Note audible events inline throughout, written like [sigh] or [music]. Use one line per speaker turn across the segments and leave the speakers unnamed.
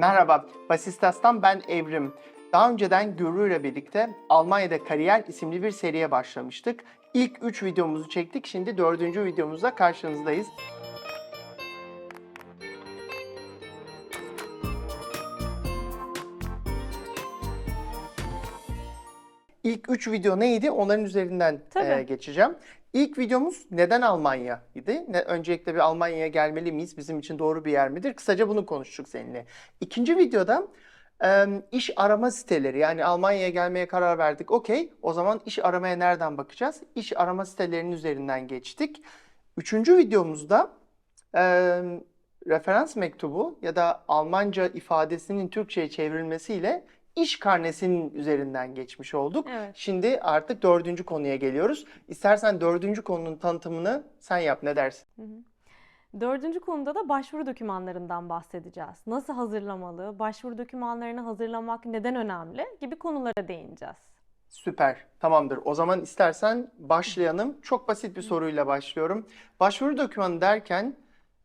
Merhaba, Basistas'tan ben Evrim. Daha önceden Gürü ile birlikte Almanya'da Kariyer isimli bir seriye başlamıştık. İlk 3 videomuzu çektik, şimdi 4. videomuzda karşınızdayız. 3 video neydi? Onların üzerinden e, geçeceğim. İlk videomuz neden Almanya idi? Ne, öncelikle bir Almanya'ya gelmeli miyiz? Bizim için doğru bir yer midir? Kısaca bunu konuştuk seninle. İkinci videoda e, iş arama siteleri yani Almanya'ya gelmeye karar verdik. Okey. O zaman iş aramaya nereden bakacağız? İş arama sitelerinin üzerinden geçtik. Üçüncü videomuzda e, referans mektubu ya da Almanca ifadesinin Türkçe'ye çevrilmesiyle iş karnesinin üzerinden geçmiş olduk.
Evet.
Şimdi artık dördüncü konuya geliyoruz. İstersen dördüncü konunun tanıtımını sen yap ne dersin?
Dördüncü konuda da başvuru dokümanlarından bahsedeceğiz. Nasıl hazırlamalı, başvuru dokümanlarını hazırlamak neden önemli gibi konulara değineceğiz.
Süper, tamamdır. O zaman istersen başlayalım. Çok basit bir soruyla başlıyorum. Başvuru dokümanı derken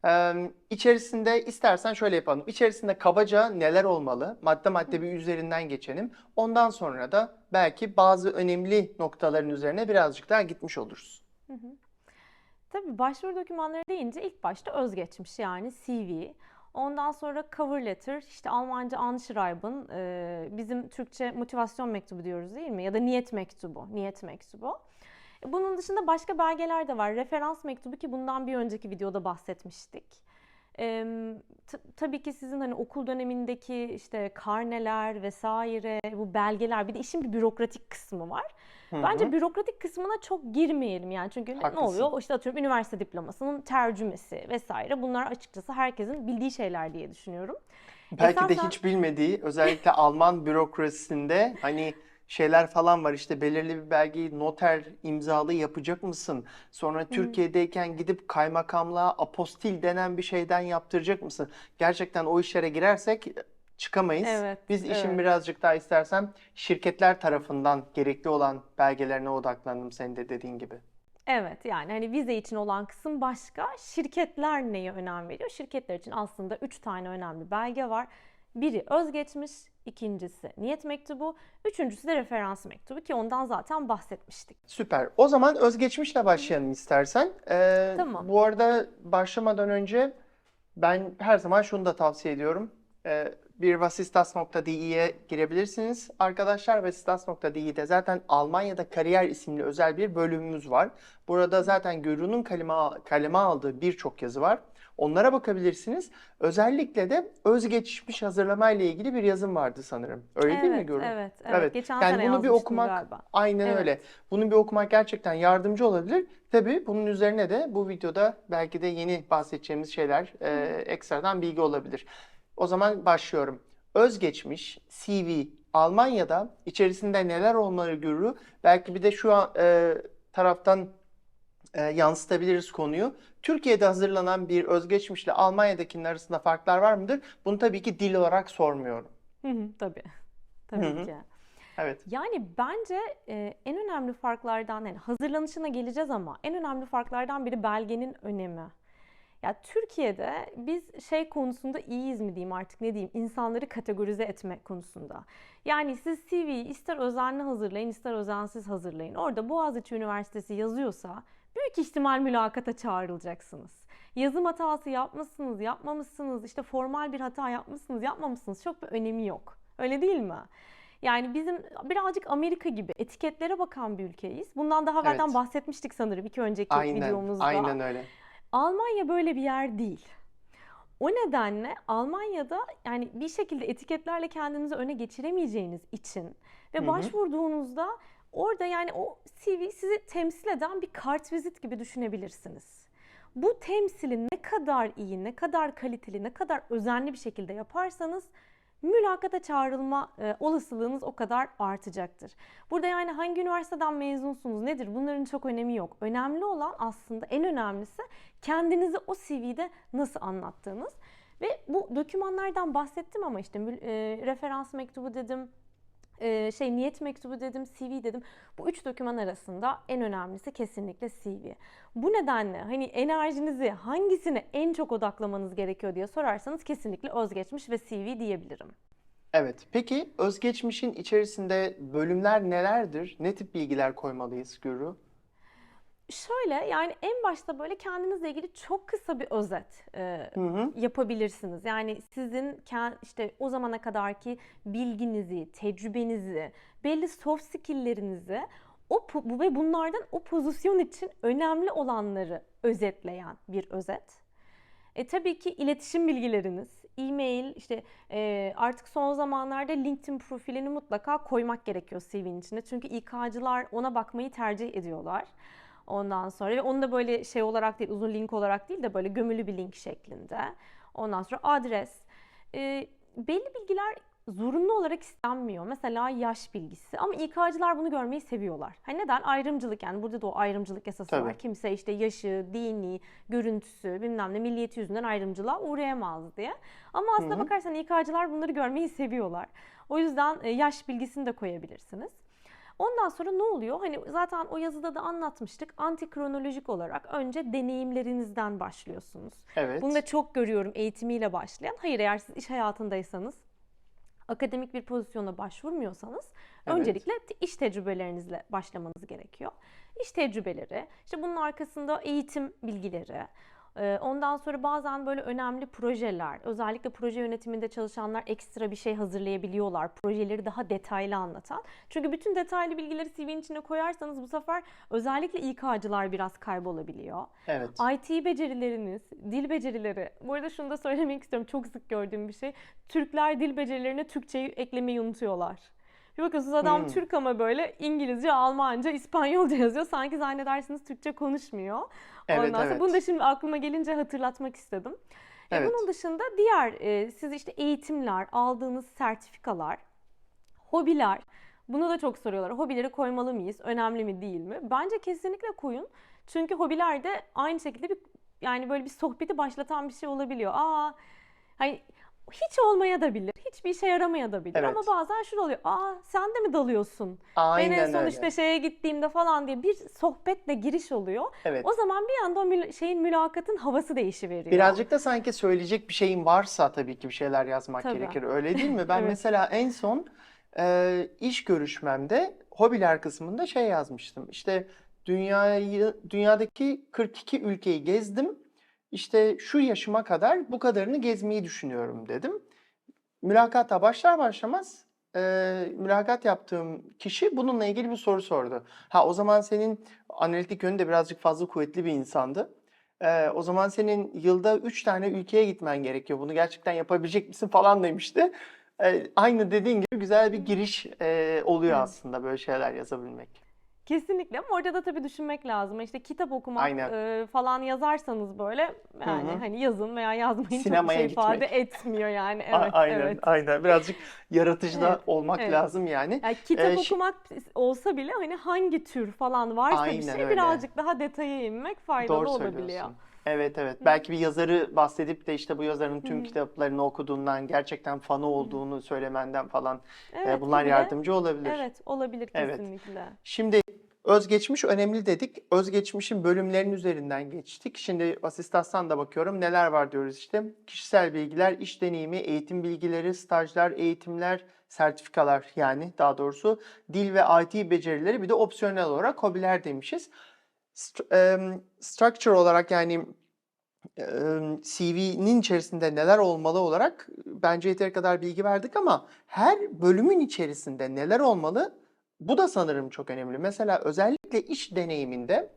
e, içerisinde istersen şöyle yapalım. İçerisinde kabaca neler olmalı? Madde madde bir üzerinden geçelim. Ondan sonra da belki bazı önemli noktaların üzerine birazcık daha gitmiş oluruz.
Tabii başvuru dokümanları deyince ilk başta özgeçmiş yani CV. Ondan sonra cover letter, işte Almanca Anschreiben, bizim Türkçe motivasyon mektubu diyoruz değil mi? Ya da niyet mektubu, niyet mektubu. Bunun dışında başka belgeler de var. Referans mektubu ki bundan bir önceki videoda bahsetmiştik. E, tabii ki sizin hani okul dönemindeki işte karneler vesaire, bu belgeler, bir de işin bir bürokratik kısmı var.
Hı
Bence bürokratik kısmına çok girmeyelim yani çünkü ne- ne
Haklısın.
oluyor? İşte atıyorum üniversite diplomasının tercümesi vesaire. Bunlar açıkçası herkesin bildiği şeyler diye düşünüyorum.
Belki de
Esasen-
hiç bilmediği, özellikle Alman bürokrasisinde hani şeyler falan var işte belirli bir belgeyi noter imzalı yapacak mısın? Sonra Türkiye'deyken gidip kaymakamlığa apostil denen bir şeyden yaptıracak mısın? Gerçekten o işlere girersek çıkamayız.
Evet,
Biz işin
evet.
birazcık daha istersen şirketler tarafından gerekli olan belgelerine odaklandım senin de dediğin gibi.
Evet yani hani vize için olan kısım başka. Şirketler neye önem veriyor? Şirketler için aslında üç tane önemli belge var. Biri özgeçmiş, ikincisi niyet mektubu, üçüncüsü de referans mektubu ki ondan zaten bahsetmiştik.
Süper. O zaman özgeçmişle başlayalım istersen. Ee,
Tamam.
Bu arada başlamadan önce ben her zaman şunu da tavsiye ediyorum. Ee, bir vasistas.di'ye girebilirsiniz. Arkadaşlar vasistas.di'de zaten Almanya'da kariyer isimli özel bir bölümümüz var. Burada zaten Gürü'nün kaleme, kaleme aldığı birçok yazı var. Onlara bakabilirsiniz. Özellikle de özgeçmiş hazırlama ile ilgili bir yazım vardı sanırım. Öyle değil mi
Evet,
Gürü?
evet, evet. Geçen
Yani bunu bir okumak
galiba.
aynen
Evet.
öyle. Bunu bir okumak gerçekten yardımcı olabilir. Tabii bunun üzerine de bu videoda belki de yeni bahsedeceğimiz şeyler e, ekstradan bilgi olabilir. O zaman başlıyorum. Özgeçmiş, CV, Almanya'da içerisinde neler olmalı Gürü? Belki bir de şu an e, taraftan e, yansıtabiliriz konuyu. Türkiye'de hazırlanan bir özgeçmişle Almanya'dakinin arasında farklar var mıdır? Bunu tabii ki dil olarak sormuyorum.
Hı hı, Tabii. Tabii
Hı hı.
ki.
Evet.
Yani bence e, en önemli farklardan, yani hazırlanışına geleceğiz ama en önemli farklardan biri belgenin önemi. Ya Türkiye'de biz şey konusunda iyiyiz mi diyeyim artık ne diyeyim insanları kategorize etme konusunda. Yani siz CV'yi ister özenli hazırlayın ister özensiz hazırlayın. Orada Boğaziçi Üniversitesi yazıyorsa büyük ihtimal mülakata çağrılacaksınız. Yazım hatası yapmışsınız, yapmamışsınız, işte formal bir hata yapmışsınız, yapmamışsınız çok bir önemi yok. Öyle değil mi? Yani bizim birazcık Amerika gibi etiketlere bakan bir ülkeyiz. Bundan daha evvelden
Evet.
bahsetmiştik sanırım iki önceki
Aynen,
videomuzda.
aynen öyle.
Almanya böyle bir yer değil. O nedenle Almanya'da yani bir şekilde etiketlerle kendinizi öne geçiremeyeceğiniz için ve
Hı hı.
başvurduğunuzda orada yani o CV sizi temsil eden bir kartvizit gibi düşünebilirsiniz. Bu temsili ne kadar iyi, ne kadar kaliteli, ne kadar özenli bir şekilde yaparsanız mülakata çağrılma e, olasılığınız o kadar artacaktır. Burada yani hangi üniversiteden mezunsunuz, nedir bunların çok önemi yok. Önemli olan aslında en önemlisi kendinizi o CV'de nasıl anlattığınız. Ve bu dokümanlardan bahsettim ama işte e, referans mektubu dedim, Ee, şey niyet mektubu dedim, CV dedim. Bu üç doküman arasında en önemlisi kesinlikle CV. Bu nedenle hani enerjinizi hangisine en çok odaklamanız gerekiyor diye sorarsanız kesinlikle özgeçmiş ve CV diyebilirim.
Evet. Peki özgeçmişin içerisinde bölümler nelerdir? Ne tip bilgiler koymalıyız Gürü?
Şöyle yani en başta böyle kendinizle ilgili çok kısa bir özet e,
Hı hı.
yapabilirsiniz. Yani sizin işte o zamana kadarki bilginizi, tecrübenizi, belli soft skill'lerinizi o bu ve bunlardan o pozisyon için önemli olanları özetleyen bir özet. E tabii ki iletişim bilgileriniz, e-mail, işte e, artık son zamanlarda LinkedIn profilini mutlaka koymak gerekiyor CV'nin içine. Çünkü İK'cılar ona bakmayı tercih ediyorlar. Ondan sonra ve onu da böyle şey olarak değil, uzun link olarak değil de böyle gömülü bir link şeklinde. Ondan sonra adres. E, belli bilgiler zorunlu olarak istenmiyor. Mesela yaş bilgisi. Ama İK'cılar bunu görmeyi seviyorlar. Hani neden? Ayrımcılık yani burada da o ayrımcılık yasası
Tabii.
var. Kimse işte yaşı, dini, görüntüsü, bilmem ne milliyeti yüzünden ayrımcılığa uğrayamaz diye. Ama aslında
Hı hı.
bakarsan İK'cılar bunları görmeyi seviyorlar. O yüzden e, yaş bilgisini de koyabilirsiniz. Ondan sonra ne oluyor? Hani zaten o yazıda da anlatmıştık. Antikronolojik olarak önce deneyimlerinizden başlıyorsunuz.
Evet.
Bunu da çok görüyorum eğitimiyle başlayan. Hayır eğer siz iş hayatındaysanız, akademik bir pozisyona başvurmuyorsanız
Evet.
öncelikle iş tecrübelerinizle başlamanız gerekiyor. İş tecrübeleri, işte bunun arkasında eğitim bilgileri, ondan sonra bazen böyle önemli projeler, özellikle proje yönetiminde çalışanlar ekstra bir şey hazırlayabiliyorlar. Projeleri daha detaylı anlatan. Çünkü bütün detaylı bilgileri CV'nin içine koyarsanız bu sefer özellikle İK'cılar biraz kaybolabiliyor.
Evet.
IT becerileriniz, dil becerileri. Bu arada şunu da söylemek istiyorum. Çok sık gördüğüm bir şey. Türkler dil becerilerine Türkçeyi eklemeyi unutuyorlar. Bir bakıyorsunuz adam
Hmm.
Türk ama böyle İngilizce, Almanca, İspanyolca yazıyor. Sanki zannedersiniz Türkçe konuşmuyor.
Evet,
Ondan sonra
evet.
bunu da şimdi aklıma gelince hatırlatmak istedim. E,
Evet.
Bunun dışında diğer e, siz işte eğitimler, aldığınız sertifikalar, hobiler. Bunu da çok soruyorlar. Hobileri koymalı mıyız? Önemli mi değil mi? Bence kesinlikle koyun. Çünkü hobiler de aynı şekilde bir yani böyle bir sohbeti başlatan bir şey olabiliyor. Aa hani hiç olmaya da bilir. Hiçbir işe yaramaya da bilir.
Evet.
Ama bazen şu oluyor. Aa sen de mi dalıyorsun?
Aynen
ben en son
öyle.
işte şeye gittiğimde falan diye bir sohbetle giriş oluyor.
Evet.
O zaman bir anda o mül- şeyin mülakatın havası değişiveriyor.
Birazcık da sanki söyleyecek bir şeyin varsa tabii ki bir şeyler yazmak
Tabii.
gerekir. Öyle değil mi? [laughs] Ben
Evet.
mesela en son e, iş görüşmemde hobiler kısmında şey yazmıştım. İşte dünyayı dünyadaki 42 ülkeyi gezdim. İşte şu yaşıma kadar bu kadarını gezmeyi düşünüyorum dedim. Mülakata başlar başlamaz e, mülakat yaptığım kişi bununla ilgili bir soru sordu. Ha o zaman senin analitik yönü de birazcık fazla kuvvetli bir insandı. Ee, o zaman senin yılda 3 tane ülkeye gitmen gerekiyor. Bunu gerçekten yapabilecek misin falan demişti. Ee, aynı dediğin gibi güzel bir giriş e, oluyor aslında böyle şeyler yazabilmek.
Kesinlikle ama orada da tabii düşünmek lazım. İşte kitap okumak
Aynen.
e, falan yazarsanız böyle yani
hı.
hani yazın veya yazmayın çok bir
Sinemaya
şey ifade
gitmek.
etmiyor yani.
A-
Evet,
aynen,
evet.
aynen. Birazcık yaratıcı da
Evet,
olmak
evet.
lazım yani.
Yani kitap
Ee,
okumak olsa bile hani hangi tür falan varsa bir
Aynen
şey
öyle.
birazcık daha detaya inmek faydalı
Doğru
olabiliyor.
Evet evet. Belki bir yazarı bahsedip de işte bu yazarın tüm
Hı.
kitaplarını okuduğundan, gerçekten fanı olduğunu söylemenden falan e,
Evet,
bunlar
tabii.
yardımcı olabilir.
Evet, olabilir
Evet.
kesinlikle.
Şimdi özgeçmiş önemli dedik. Özgeçmişin bölümlerinin üzerinden geçtik. Şimdi asistansan da bakıyorum neler var diyoruz işte. Kişisel bilgiler, iş deneyimi, eğitim bilgileri, stajlar, eğitimler, sertifikalar yani daha doğrusu dil ve IT becerileri bir de opsiyonel olarak hobiler demişiz. St- em, structure olarak yani CV'nin içerisinde neler olmalı olarak bence yeteri kadar bilgi verdik ama her bölümün içerisinde neler olmalı bu da sanırım çok önemli. Mesela özellikle iş deneyiminde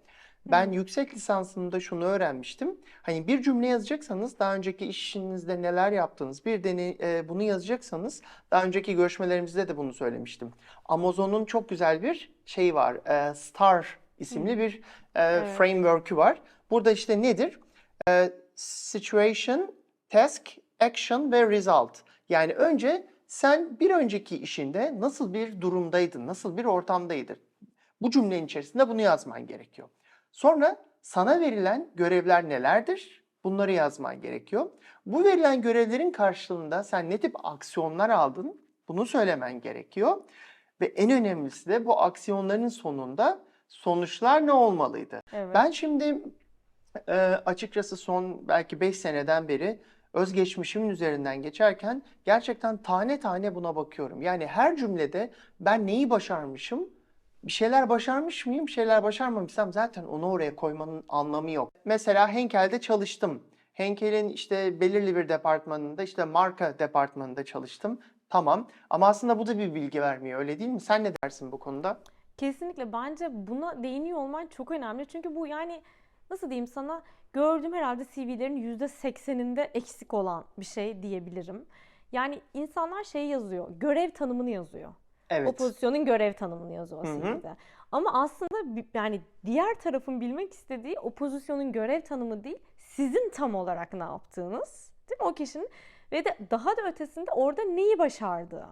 ben
Hı.
yüksek lisansımda şunu öğrenmiştim. Hani bir cümle yazacaksanız daha önceki işinizde neler yaptınız, bir deney, e, bunu yazacaksanız daha önceki görüşmelerimizde de bunu söylemiştim. Amazon'un çok güzel bir şey var. e, Star isimli bir e,
Evet.
framework'ü var. Burada işte nedir? E, situation, task, action ve result. Yani önce sen bir önceki işinde nasıl bir durumdaydın, nasıl bir ortamdaydın? Bu cümlenin içerisinde bunu yazman gerekiyor. Sonra sana verilen görevler nelerdir? Bunları yazman gerekiyor. Bu verilen görevlerin karşılığında sen ne tip aksiyonlar aldın? Bunu söylemen gerekiyor. Ve en önemlisi de bu aksiyonların sonunda sonuçlar ne olmalıydı?
Evet.
Ben şimdi e, açıkçası son belki 5 seneden beri özgeçmişimin üzerinden geçerken gerçekten tane tane buna bakıyorum. Yani her cümlede ben neyi başarmışım, bir şeyler başarmış mıyım, bir şeyler başarmamışsam zaten onu oraya koymanın anlamı yok. Mesela Henkel'de çalıştım. Henkel'in işte belirli bir departmanında işte marka departmanında çalıştım. Tamam ama aslında bu da bir bilgi vermiyor öyle değil mi? Sen ne dersin bu konuda?
Kesinlikle bence buna değiniyor olman çok önemli. Çünkü bu yani nasıl diyeyim sana gördüğüm herhalde CV'lerin %80'inde eksik olan bir şey diyebilirim. Yani insanlar şey yazıyor, görev tanımını yazıyor. O
Evet.
pozisyonun görev tanımını yazıyor. CV'de. Ama aslında yani diğer tarafın bilmek istediği o pozisyonun görev tanımı değil, sizin tam olarak ne yaptığınız, değil mi o kişinin ve de daha da ötesinde orada neyi başardığı.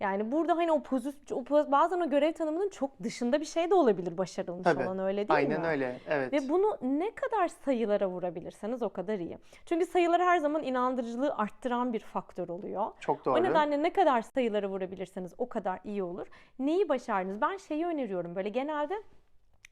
Yani burada hani o pozisyon, o poz- bazen o görev tanımının çok dışında bir şey de olabilir başarılmış
Tabii.
olan öyle değil
Aynen
mi?
öyle. Evet.
Ve bunu ne kadar sayılara vurabilirseniz o kadar iyi. Çünkü sayılar her zaman inandırıcılığı arttıran bir faktör oluyor.
Çok
O
doğru.
nedenle ne kadar sayılara vurabilirseniz o kadar iyi olur. Neyi başardınız? Ben şeyi öneriyorum böyle genelde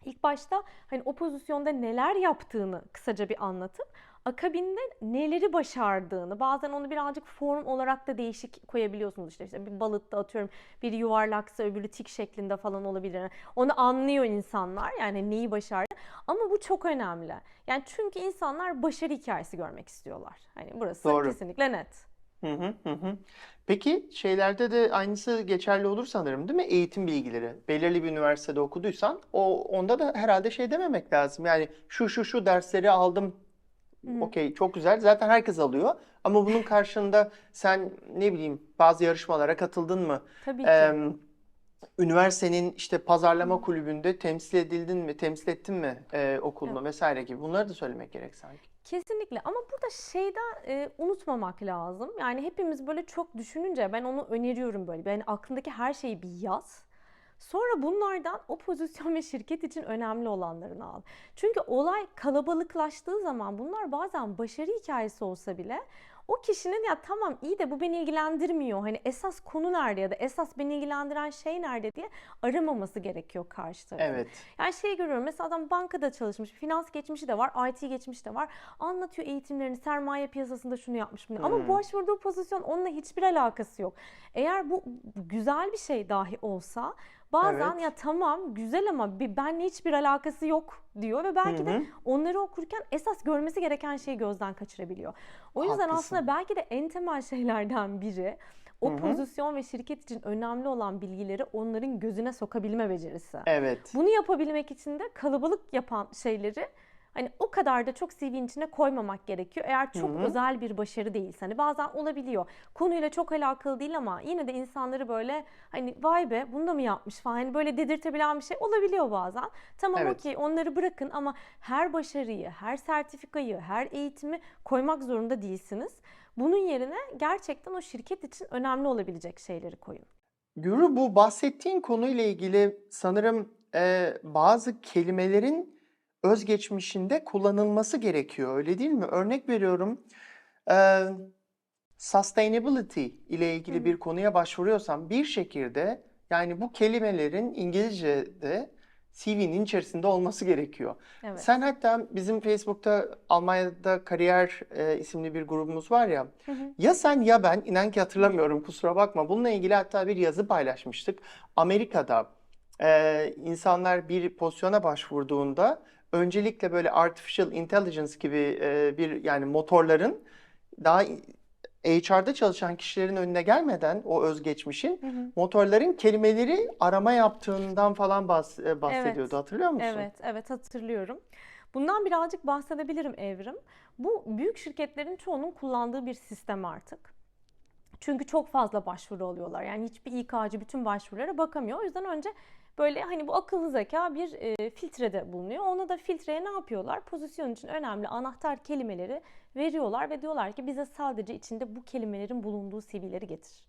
ilk başta hani o pozisyonda neler yaptığını kısaca bir anlatıp akabinde neleri başardığını bazen onu birazcık form olarak da değişik koyabiliyorsunuz işte, işte bir balıtta atıyorum bir yuvarlaksa öbürü tik şeklinde falan olabilir. Onu anlıyor insanlar yani neyi başardı ama bu çok önemli. Yani çünkü insanlar başarı hikayesi görmek istiyorlar. Hani burası
Doğru.
kesinlikle net.
Hı hı hı hı. Peki şeylerde de aynısı geçerli olur sanırım değil mi? Eğitim bilgileri. Belirli bir üniversitede okuduysan o onda da herhalde şey dememek lazım. Yani şu şu şu dersleri aldım. Okey çok güzel. Zaten herkes alıyor. Ama bunun karşında sen ne bileyim bazı yarışmalara katıldın mı?
Tabii ki.
Üniversitenin işte pazarlama kulübünde temsil edildin mi? Temsil ettin mi e, okulunu vesaire gibi. Bunları da söylemek gerek sanki.
Kesinlikle ama burada şeyden e, unutmamak lazım. Yani hepimiz böyle çok düşününce ben onu öneriyorum böyle. Yani aklındaki her şeyi bir yaz. Sonra bunlardan o pozisyon ve şirket için önemli olanlarını al. Çünkü olay kalabalıklaştığı zaman bunlar bazen başarı hikayesi olsa bile o kişinin ya tamam iyi de bu beni ilgilendirmiyor. Hani esas konu nerede ya da esas beni ilgilendiren şey nerede diye aramaması gerekiyor karşı tarafın.
Evet.
Yani şey görüyorum mesela adam bankada çalışmış, finans geçmişi de var, IT geçmişi de var. Anlatıyor eğitimlerini, sermaye piyasasında şunu yapmış bunu. Ama
Hmm.
başvurduğu pozisyon onunla hiçbir alakası yok. Eğer bu güzel bir şey dahi olsa bazen
Evet.
ya tamam güzel ama bir benle hiçbir alakası yok diyor ve belki
Hı
de onları okurken esas görmesi gereken şeyi gözden kaçırabiliyor. O yüzden
Haklısın.
aslında belki de en temel [laughs] şeylerden biri o
Hı hı.
pozisyon ve şirket için önemli olan bilgileri onların gözüne sokabilme becerisi.
Evet.
Bunu yapabilmek için de kalabalık yapan şeyleri hani o kadar da çok CV'nin içine koymamak gerekiyor. Eğer çok
Hı hı.
özel bir başarı değilse hani bazen olabiliyor. Konuyla çok alakalı değil ama yine de insanları böyle hani vay be bunu da mı yapmış falan hani böyle dedirtebilen bir şey olabiliyor bazen. Tamam
Evet.
okey onları bırakın ama her başarıyı, her sertifikayı, her eğitimi koymak zorunda değilsiniz. Bunun yerine gerçekten o şirket için önemli olabilecek şeyleri koyun.
Gürü bu bahsettiğin konuyla ilgili sanırım e, bazı kelimelerin özgeçmişinde kullanılması gerekiyor. Öyle değil mi? Örnek veriyorum. e, sustainability ile ilgili
Hı
bir konuya başvuruyorsam bir şekilde yani bu kelimelerin İngilizce'de CV'nin içerisinde olması gerekiyor.
Evet.
Sen hatta bizim Facebook'ta Almanya'da Kariyer e, isimli bir grubumuz var ya.
Hı hı.
Ya sen ya ben inan ki hatırlamıyorum kusura bakma. Bununla ilgili hatta bir yazı paylaşmıştık. Amerika'da e, insanlar bir pozisyona başvurduğunda öncelikle böyle artificial intelligence gibi e, bir yani motorların daha HR'da çalışan kişilerin önüne gelmeden o özgeçmişin
Hı hı.
motorların kelimeleri arama yaptığından falan bahs- e, bahsediyordu. Hatırlıyor musun?
Evet, evet hatırlıyorum. Bundan birazcık bahsedebilirim Evrim. Bu büyük şirketlerin çoğunun kullandığı bir sistem artık. Çünkü çok fazla başvuru alıyorlar. Yani hiçbir İK'cı bütün başvurulara bakamıyor. O yüzden önce böyle hani bu akıllı zeka bir e, filtrede bulunuyor. Ona da filtreye ne yapıyorlar? Pozisyon için önemli anahtar kelimeleri veriyorlar ve diyorlar ki bize sadece içinde bu kelimelerin bulunduğu CV'leri getir.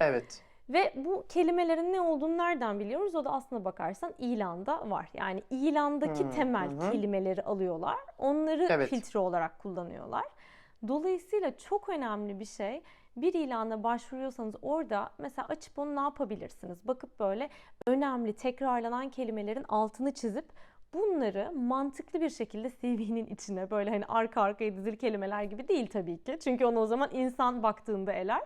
Evet.
Ve bu kelimelerin ne olduğunu nereden biliyoruz? O da aslına bakarsan ilanda var. Yani ilandaki
Hmm,
temel
hı
kelimeleri alıyorlar. Onları
Evet.
filtre olarak kullanıyorlar. Dolayısıyla çok önemli bir şey bir ilana başvuruyorsanız orada mesela açıp onu ne yapabilirsiniz? Bakıp böyle önemli tekrarlanan kelimelerin altını çizip bunları mantıklı bir şekilde CV'nin içine böyle hani arka arkaya dizili kelimeler gibi değil tabii ki. Çünkü onu o zaman insan baktığında eler.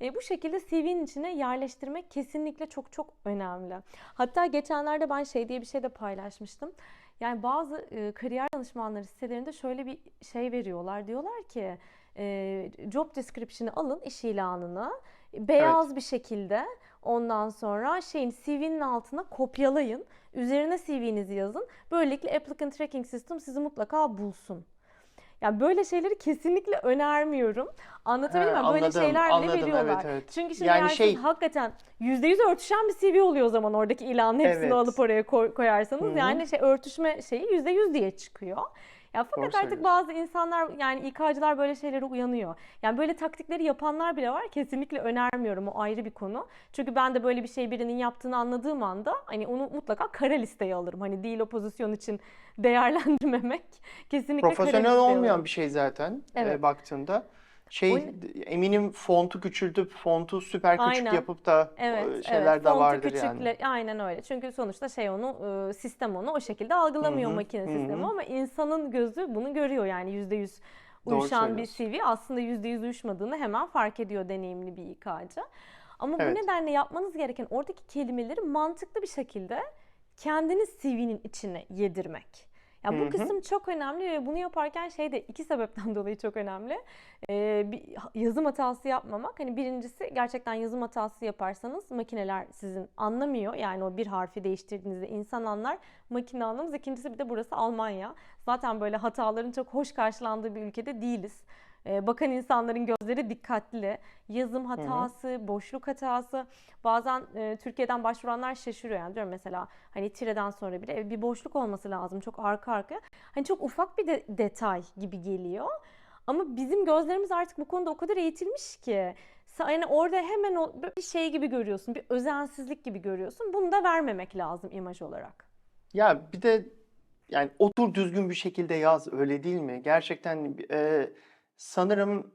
E, bu şekilde CV'nin içine yerleştirmek kesinlikle çok çok önemli. Hatta geçenlerde ben şey diye bir şey de paylaşmıştım. Yani bazı e, kariyer danışmanları sitelerinde şöyle bir şey veriyorlar. Diyorlar ki e, job description'ı alın iş ilanını beyaz bir şekilde ondan sonra şeyin CV'nin altına kopyalayın. Üzerine CV'nizi yazın. Böylelikle applicant tracking system sizi mutlaka bulsun. Yani böyle şeyleri kesinlikle önermiyorum. Anlatabildim mi? Böyle şeyler bile
anladım.
veriyorlar.
Evet, evet.
Çünkü şimdi
Yani şey-
hakikaten %100 örtüşen bir CV oluyor o zaman oradaki ilanın hepsini
Evet.
alıp oraya koy- koyarsanız.
Hı hı.
Yani şey örtüşme şeyi %100 diye çıkıyor. Ya fakat artık
söylüyorsun.
bazı insanlar yani İK'cılar böyle şeylere uyanıyor. Yani böyle taktikleri yapanlar bile var. Kesinlikle önermiyorum. O ayrı bir konu. Çünkü ben de böyle bir şey birinin yaptığını anladığım anda hani onu mutlaka kara listeye alırım. Hani değil o pozisyon için [laughs] değerlendirmemek. Kesinlikle
Profesyonel olmayan
alırım.
bir şey zaten e,
Evet.
baktığında. Şey eminim fontu küçültüp fontu süper küçük
Aynen.
yapıp da
Evet,
e, şeyler
evet.
de
Fontu
vardır yani.
küçükle, aynen öyle. Çünkü sonuçta şey onu, e, sistem onu o şekilde algılamıyor
Hı hı,
makine sistemi
hı.
ama insanın gözü bunu görüyor yani %100
Doğru
uyuşan bir. CV aslında %100 uyuşmadığını hemen fark ediyor deneyimli bir İK'cı. Ama bu
Evet.
nedenle yapmanız gereken oradaki kelimeleri mantıklı bir şekilde kendiniz CV'nin içine yedirmek. Ya bu
hı.
kısım çok önemli ve bunu yaparken şey de iki sebepten [laughs] dolayı çok önemli. Ee, bir yazım hatası yapmamak. Hani birincisi gerçekten yazım hatası yaparsanız makineler sizin anlamıyor. Yani o bir harfi değiştirdiğinizde insan anlar, makine anlamaz. İkincisi bir de burası Almanya. Zaten böyle hataların çok hoş karşılandığı bir ülkede değiliz. Ee, bakan insanların gözleri dikkatli. Yazım hatası, boşluk hatası. Bazen e, Türkiye'den başvuranlar şaşırıyor yani diyorum mesela hani tireden sonra bile e, bir boşluk olması lazım çok arka arkaya. Hani çok ufak bir de- detay gibi geliyor. Ama bizim gözlerimiz artık bu konuda o kadar eğitilmiş ki yani orada hemen o bir şey gibi görüyorsun, bir özensizlik gibi görüyorsun. Bunu da vermemek lazım imaj olarak.
Ya bir de yani otur düzgün bir şekilde yaz öyle değil mi? Gerçekten e, sanırım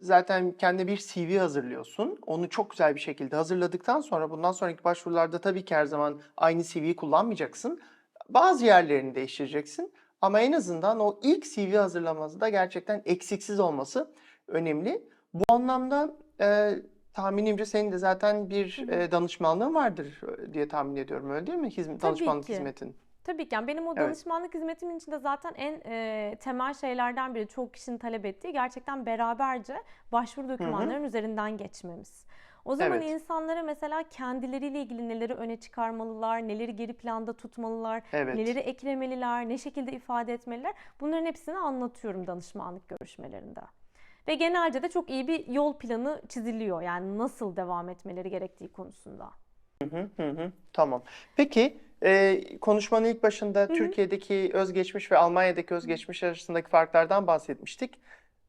zaten kendi bir CV hazırlıyorsun. Onu çok güzel bir şekilde hazırladıktan sonra bundan sonraki başvurularda tabii ki her zaman aynı CV'yi kullanmayacaksın. Bazı yerlerini değiştireceksin. Ama en azından o ilk CV hazırlaması gerçekten eksiksiz olması önemli. Bu anlamda e, tahminimce senin de zaten bir e, danışmanlığın vardır diye tahmin ediyorum öyle değil mi? Hizmet, danışmanlık
ki.
hizmetin.
Tabii ki yani benim o
Evet.
danışmanlık hizmetimin içinde zaten en e, temel şeylerden biri çok kişinin talep ettiği gerçekten beraberce başvuru dokümanlarının üzerinden geçmemiz. O zaman
Evet.
insanlara mesela kendileriyle ilgili neleri öne çıkarmalılar, neleri geri planda tutmalılar,
Evet.
neleri eklemeliler, ne şekilde ifade etmeliler bunların hepsini anlatıyorum danışmanlık görüşmelerinde. Ve genelde de çok iyi bir yol planı çiziliyor yani nasıl devam etmeleri gerektiği konusunda.
Hı hı hı. Tamam. Peki e, konuşmanın ilk başında Türkiye'deki özgeçmiş ve Almanya'daki özgeçmiş arasındaki farklardan bahsetmiştik.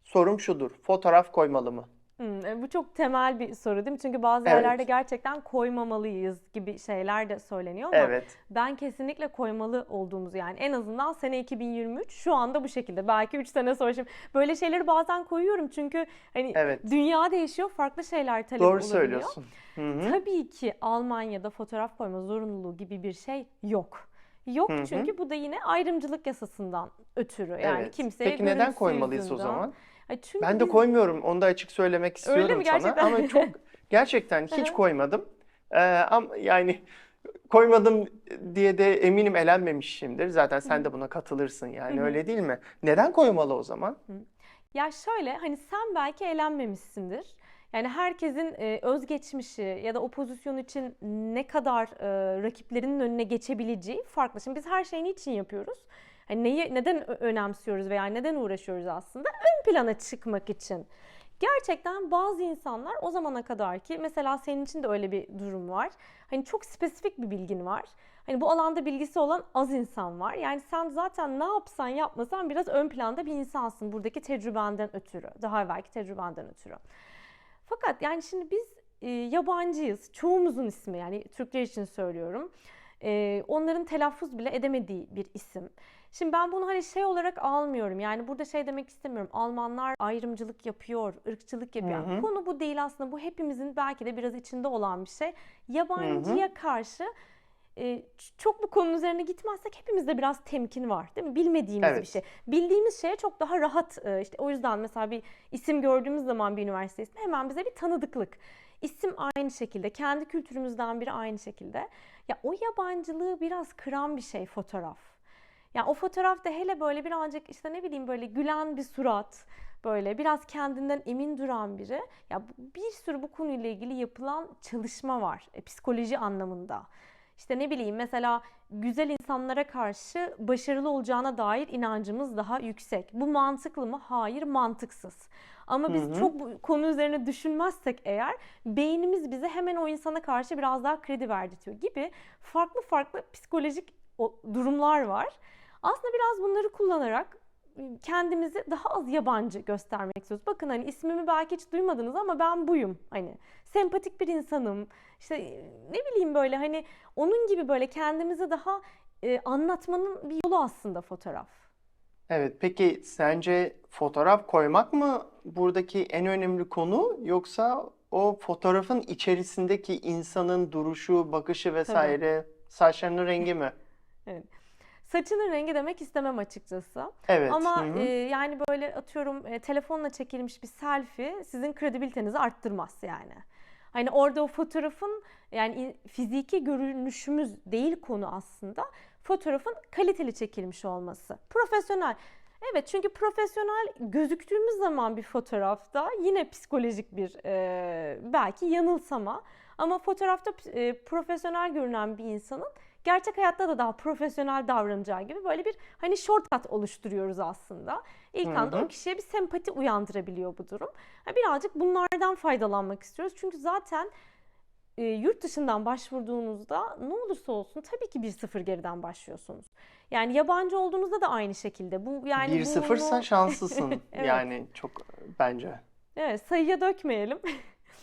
Sorum şudur. Fotoğraf koymalı mı?
Hmm, e, bu çok temel bir soru değil mi? Çünkü bazı
Evet.
yerlerde gerçekten koymamalıyız gibi şeyler de söyleniyor ama
Evet.
ben kesinlikle koymalı olduğumuzu yani en azından sene 2023 şu anda bu şekilde. Belki 3 sene sonra şimdi böyle şeyleri bazen koyuyorum çünkü hani
Evet.
dünya değişiyor, farklı şeyler talep
Doğru
olabiliyor.
söylüyorsun. Hı hı.
Tabii ki Almanya'da fotoğraf koyma zorunluluğu gibi bir şey yok. Yok
Hı hı.
çünkü bu da yine ayrımcılık yasasından ötürü. Yani
Evet.
kimseye
Peki neden koymalıyız o
yüzünden.
zaman?
Ay çünkü
Ben de
biz-
koymuyorum. Onu da açık söylemek
Öyle
istiyorum
mi
sana.
gerçekten?
Ama çok [laughs] gerçekten hiç koymadım. Ee, ama yani koymadım diye de eminim elenmemişimdir. Zaten sen de buna katılırsın yani
Hı hı.
öyle değil mi? Neden koymalı o zaman?
Ya şöyle hani sen belki eğlenmemişsindir. Yani herkesin e, özgeçmişi ya da o pozisyon için ne kadar e, rakiplerinin önüne geçebileceği farklı. Şimdi biz her şeyi niçin yapıyoruz? Hani neyi, neden önemsiyoruz veya neden uğraşıyoruz aslında? Ön plana çıkmak için. Gerçekten bazı insanlar o zamana kadar ki mesela senin için de öyle bir durum var. Hani çok spesifik bir bilgin var. Hani bu alanda bilgisi olan az insan var. Yani sen zaten ne yapsan yapmasan biraz ön planda bir insansın buradaki tecrübenden ötürü. Daha evvelki tecrübenden ötürü. Fakat yani şimdi biz e, yabancıyız. Çoğumuzun ismi yani Türkler için söylüyorum. Ee, onların telaffuz bile edemediği bir isim. Şimdi ben bunu hani şey olarak almıyorum. Yani burada şey demek istemiyorum. Almanlar ayrımcılık yapıyor, ırkçılık yapıyor.
Hı hı.
Konu bu değil aslında. Bu hepimizin belki de biraz içinde olan bir şey. Yabancıya karşı e, çok bu konunun üzerine gitmezsek hepimizde biraz temkin var, değil mi? Bilmediğimiz bir
Evet.
şey. Bildiğimiz şeye çok daha rahat e, işte o yüzden mesela bir isim gördüğümüz zaman bir üniversite ismi hemen bize bir tanıdıklık. İsim aynı şekilde, kendi kültürümüzden biri aynı şekilde. Ya o yabancılığı biraz kıran bir şey fotoğraf. Ya o fotoğrafta hele böyle birazcık işte ne bileyim böyle gülen bir surat, böyle biraz kendinden emin duran biri. Ya bir sürü bu konuyla ilgili yapılan çalışma var e, psikoloji anlamında. İşte ne bileyim mesela güzel insanlara karşı başarılı olacağına dair inancımız daha yüksek. Bu mantıklı mı? Hayır, mantıksız. Ama biz
Hı hı.
çok bu konu üzerine düşünmezsek eğer beynimiz bize hemen o insana karşı biraz daha kredi verdirtiyor gibi farklı farklı psikolojik durumlar var. Aslında biraz bunları kullanarak ıı, kendimizi daha az yabancı göstermek istiyoruz. Bakın hani ismimi belki hiç duymadınız ama ben buyum. Hani sempatik bir insanım. İşte e, ne bileyim böyle hani onun gibi böyle kendimizi daha e, anlatmanın bir yolu aslında fotoğraf.
Evet, peki sence fotoğraf koymak mı buradaki en önemli konu yoksa o fotoğrafın içerisindeki insanın duruşu, bakışı vesaire, saçlarının rengi mi? [laughs]
Saçının rengi demek istemem açıkçası.
Evet.
Ama
hı hı.
e, yani böyle atıyorum e, telefonla çekilmiş bir selfie sizin kredibilitenizi arttırmaz yani. Hani orada o fotoğrafın yani fiziki görünüşümüz değil konu aslında. Fotoğrafın kaliteli çekilmiş olması. Profesyonel. Evet çünkü profesyonel gözüktüğümüz zaman bir fotoğrafta yine psikolojik bir e, belki yanılsama. Ama fotoğrafta e, profesyonel görünen bir insanın gerçek hayatta da daha profesyonel davranacağı gibi böyle bir hani shortcut oluşturuyoruz aslında. İlk anda o kişiye bir sempati uyandırabiliyor bu durum. Birazcık bunlardan faydalanmak istiyoruz. Çünkü zaten e, yurt dışından başvurduğunuzda ne olursa olsun tabii ki bir sıfır geriden başlıyorsunuz. Yani yabancı olduğunuzda da aynı şekilde. Bu yani
1-0'sa
bunu-
şanslısın [laughs]
Evet.
yani çok bence.
Evet, sayıya dökmeyelim. [laughs]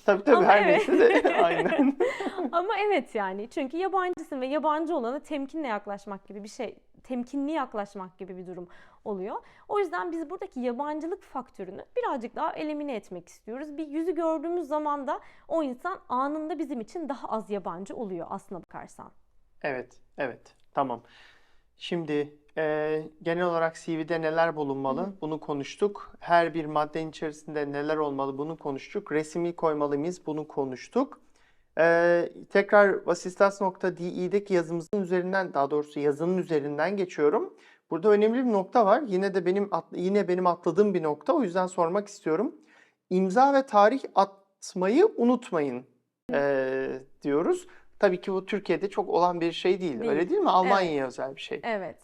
Tabii tabii
Ama
her
evet.
neyse de [laughs] aynen. [laughs]
Ama evet yani çünkü yabancısın ve yabancı olana temkinle yaklaşmak gibi bir şey, temkinli yaklaşmak gibi bir durum oluyor. O yüzden biz buradaki yabancılık faktörünü birazcık daha elimine etmek istiyoruz. Bir yüzü gördüğümüz zaman da o insan anında bizim için daha az yabancı oluyor aslına bakarsan.
Evet, evet. Tamam. Şimdi e, genel olarak CV'de neler bulunmalı? Bunu konuştuk. Her bir maddenin içerisinde neler olmalı? Bunu konuştuk. Resmi koymalı mıyız? Bunu konuştuk. E, tekrar vasistas.de'deki yazımızın üzerinden, daha doğrusu yazının üzerinden geçiyorum. Burada önemli bir nokta var. Yine de benim yine benim atladığım bir nokta. O yüzden sormak istiyorum. İmza ve tarih atmayı unutmayın e, diyoruz. Tabii ki bu Türkiye'de çok olan bir şey değil.
Değil.
Öyle değil mi? Almanya'ya özel bir şey.
Evet.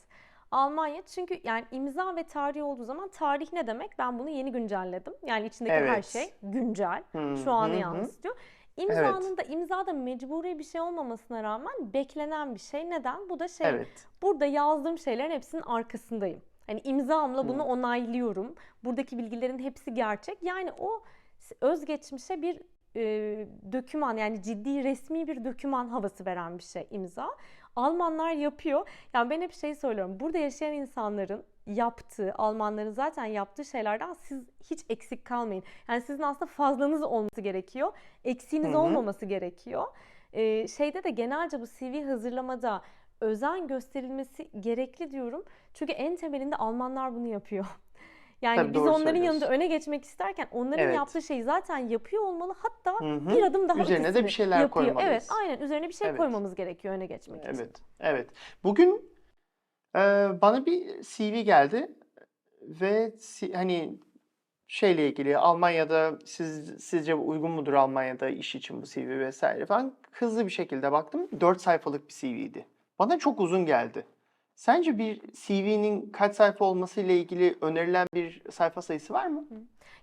Almanya çünkü yani imza ve tarih olduğu zaman tarih ne demek? Ben bunu yeni güncelledim. Yani içindeki her
Evet.
şey güncel.
Hı
Şu anı
hı.
yansıtıyor. İmzanın da imzada mecburi bir şey olmamasına rağmen beklenen bir şey. Neden? Bu da şey
Evet.
burada yazdığım şeylerin hepsinin arkasındayım. Hani imzamla bunu
Hı.
onaylıyorum. Buradaki bilgilerin hepsi gerçek. Yani o özgeçmişe bir e, döküman yani ciddi resmi bir döküman havası veren bir şey imza. Almanlar yapıyor. Yani ben hep şey söylüyorum. Burada yaşayan insanların yaptığı, Almanların zaten yaptığı şeylerden siz hiç eksik kalmayın. Yani sizin aslında fazlanız olması gerekiyor. Eksiğiniz
Hı hı.
olmaması gerekiyor. Ee, şeyde de genelce bu CV hazırlamada özen gösterilmesi gerekli diyorum. Çünkü en temelinde Almanlar bunu yapıyor. [laughs] Yani
Tabii
biz onların yanında öne geçmek isterken onların
Evet.
yaptığı şeyi zaten yapıyor olmalı. Hatta
Hı hı.
bir adım daha
Üzerine de
ötesini
bir şeyler
yapıyor. Evet,
koymalıyız.
aynen üzerine bir şey
Evet.
koymamız gerekiyor öne geçmek için.
Evet, evet. Bugün e, bana bir CV geldi ve si- hani şeyle ilgili Almanya'da siz sizce uygun mudur Almanya'da iş için bu CV vesaire falan hızlı bir şekilde baktım. 4 sayfalık bir CV'ydi. Bana çok uzun geldi. Sence bir CV'nin kaç sayfa olması ile ilgili önerilen bir sayfa sayısı var mı?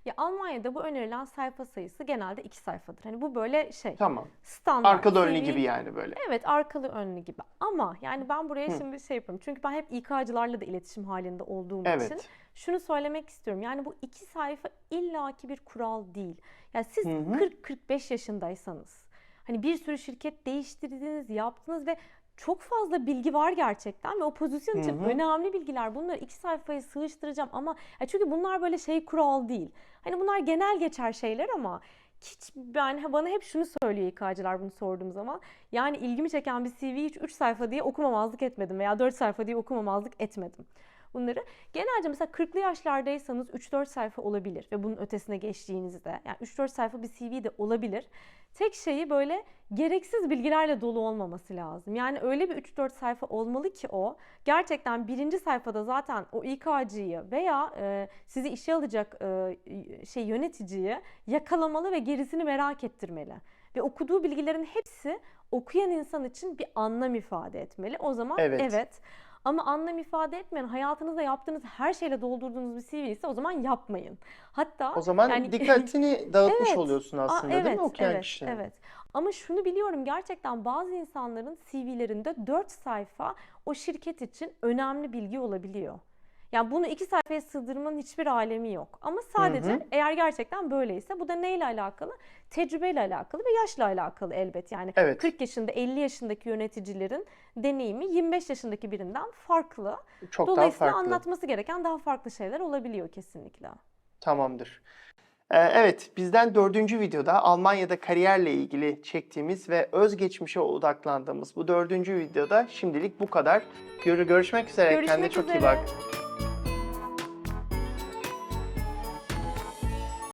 Ya Almanya'da bu önerilen sayfa sayısı genelde iki sayfadır. Hani bu böyle şey
Tamam.
standart
Arkalı önlü
CV
gibi yani böyle.
Evet arkalı önlü gibi ama yani ben buraya
Hı.
şimdi şey yapıyorum. Çünkü ben hep İK'cılarla da iletişim halinde olduğum için
Evet.
şunu söylemek istiyorum. Yani bu iki sayfa illaki bir kural değil. Yani siz
Hı hı.
40-45 yaşındaysanız hani bir sürü şirket değiştirdiniz, yaptınız ve çok fazla bilgi var gerçekten ve o pozisyon için
Hı hı.
önemli bilgiler. Bunları iki sayfaya sığıştıracağım ama çünkü bunlar böyle şey kural değil. Hani bunlar genel geçer şeyler ama hiç ben bana hep şunu söylüyor İK'cılar bunu sorduğum zaman. Yani ilgimi çeken bir CV'yi hiç 3 sayfa diye okumamazlık etmedim veya 4 sayfa diye okumamazlık etmedim. Bunları genelce mesela 40'lı yaşlardaysanız 3-4 sayfa olabilir ve bunun ötesine geçtiğinizde yani 3-4 sayfa bir CV de olabilir. Tek şeyi böyle gereksiz bilgilerle dolu olmaması lazım. Yani öyle bir 3-4 sayfa olmalı ki o gerçekten birinci sayfada zaten o İK'cıyı veya e, sizi işe alacak e, şey yöneticiyi yakalamalı ve gerisini merak ettirmeli. Ve okuduğu bilgilerin hepsi okuyan insan için bir anlam ifade etmeli. O zaman
Evet.
evet. Ama anlam ifade etmeyen, hayatınızda yaptığınız her şeyle doldurduğunuz bir CV ise o zaman yapmayın. Hatta
O zaman
yani- [laughs]
dikkatini dağıtmış
Evet.
oluyorsun
Aa,
aslında
evet,
değil mi okuyan
evet,
kişinin?
Evet. Ama şunu biliyorum gerçekten bazı insanların CV'lerinde 4 sayfa o şirket için önemli bilgi olabiliyor. Yani bunu iki sayfaya sığdırmanın hiçbir alemi yok. Ama sadece
Hı hı.
eğer gerçekten böyleyse bu da neyle alakalı? Tecrübeyle alakalı ve yaşla alakalı elbet. Yani
Evet.
40 yaşında 50 yaşındaki yöneticilerin deneyimi 25 yaşındaki birinden farklı.
Çok daha
Dolayısıyla
farklı.
anlatması gereken daha farklı şeyler olabiliyor kesinlikle.
Tamamdır. Ee, Evet, bizden dördüncü videoda Almanya'da kariyerle ilgili çektiğimiz ve özgeçmişe odaklandığımız bu dördüncü videoda şimdilik bu kadar. Gör- Görüşmek üzere. Kendine
Görüşmek
çok iyi
üzere.
bak.